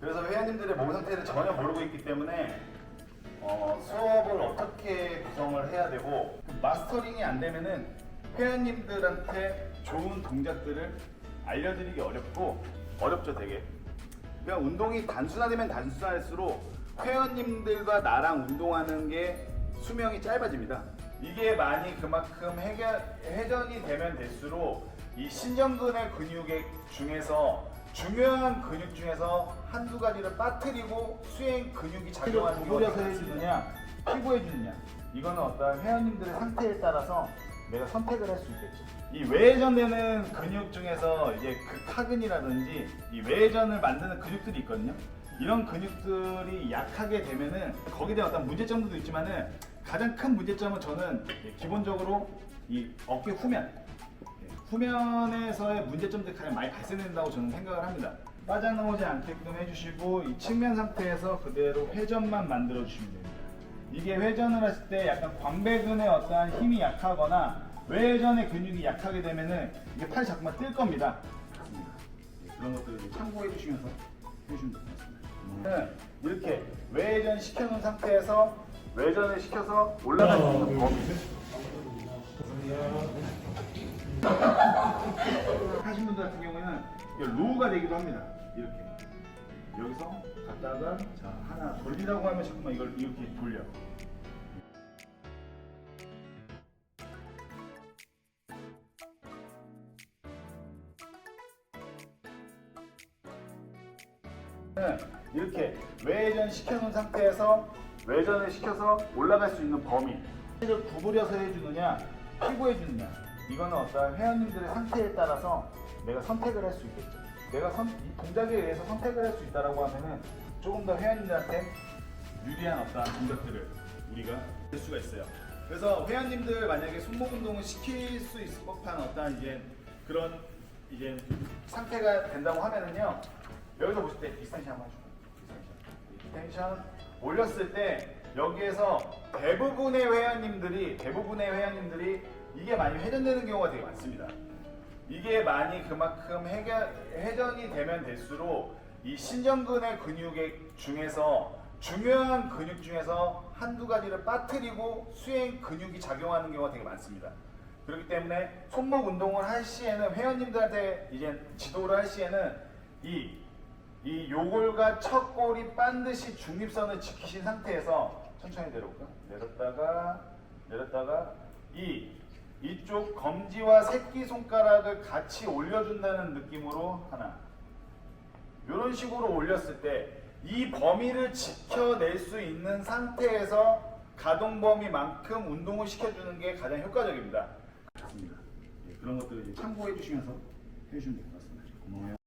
그래서 회원님들의 몸 상태를 전혀 모르고 있기 때문에 어, 수업을 어떻게 구성을 해야 되고 그 마스터링이 안 되면은 회원님들한테 좋은 동작들을 알려드리기 어렵고 어렵죠 되게. 그냥 운동이 단순화되면 단순할수록 회원님들과 나랑 운동하는 게 수명이 짧아집니다. 이게 많이 그만큼 해결, 회전이 되면 될수록 이 신전근의 근육의 중에서 중요한 근육 중에서 한두 가지를 빠뜨리고 수행 근육이 작용하는 구부려서 해주느냐, 피고 해주느냐. 이거는 어떤 회원님들의 상태에 따라서 내가 선택을 할 수 있겠죠. 이 외전되는 근육 중에서 이제 극하근이라든지 이 외전을 만드는 근육들이 있거든요. 이런 근육들이 약하게 되면은 거기에 대한 어떤 문제점도 있지만은 가장 큰 문제점은 저는 예, 기본적으로 이 어깨 후면, 예, 후면에서의 문제점들이 가장 많이 발생된다고 저는 생각을 합니다. 빠져나오지 않게끔 해주시고 이 측면 상태에서 그대로 회전만 만들어 주시면 됩니다. 이게 회전을 했을 때 약간 광배근의 어떠한 힘이 약하거나 외전의 근육이 약하게 되면은 이게 팔이 자꾸만 뜰 겁니다. 예, 그런 것들을 참고해 주시면서 해주시면 될 것 같습니다. 네, 이렇게 외전 시켜놓은 상태에서 외전을 시켜서 하신 분들 같은 경우에는 로우가 되기도 합니다. 이렇게 여기서 갔다가 자 하나 돌리라고 하면 자꾸만 이걸 이렇게 돌려. 네, 이렇게 외전 시켜놓은 상태에서 외전을 시켜서 올라갈 수 있는 범위 를 구부려서 해주느냐, 피고 해주느냐. 이거는 어떤 회원님들의 상태에 따라서 내가 선택을 할 수 있겠죠. 내가 선, 이 동작에 의해서 선택을 할 수 있다라고 하면은 조금 더 회원님들한테 유리한 어떤 동작들을 우리가 할 수가 있어요. 그래서 회원님들 만약에 손목 운동을 시킬 수 있을 법한 어떤 이제 그런 이제 상태가 된다고 하면은요 여기서 보실 때 디스텐션 한번 해주고 디스텐션 올렸을 때 여기에서 대부분의 회원님들이 대부분의 회원님들이 이게 많이 회전되는 경우가 되게 많습니다. 이게 많이 그만큼 해결, 회전이 되면 될수록 이 신전근의 근육의 중에서 중요한 근육 중에서 한두 가지를 빠뜨리고 수행 근육이 작용하는 경우가 되게 많습니다. 그렇기 때문에 손목 운동을 할 시에는 회원님들한테 이제 지도를 할 시에는 이, 이 요골과 첫 골이 반드시 중립선을 지키신 상태에서 천천히 내려올까? 내렸다가 내렸다가 이 이쪽 검지와 새끼 손가락을 같이 올려준다는 느낌으로 하나 이런 식으로 올렸을 때 이 범위를 지켜낼 수 있는 상태에서 가동 범위만큼 운동을 시켜주는 게 가장 효과적입니다. 그렇습니다. 예, 그런 것들을 참고해 주시면서 해주시면 될 것 같습니다. 고마워요.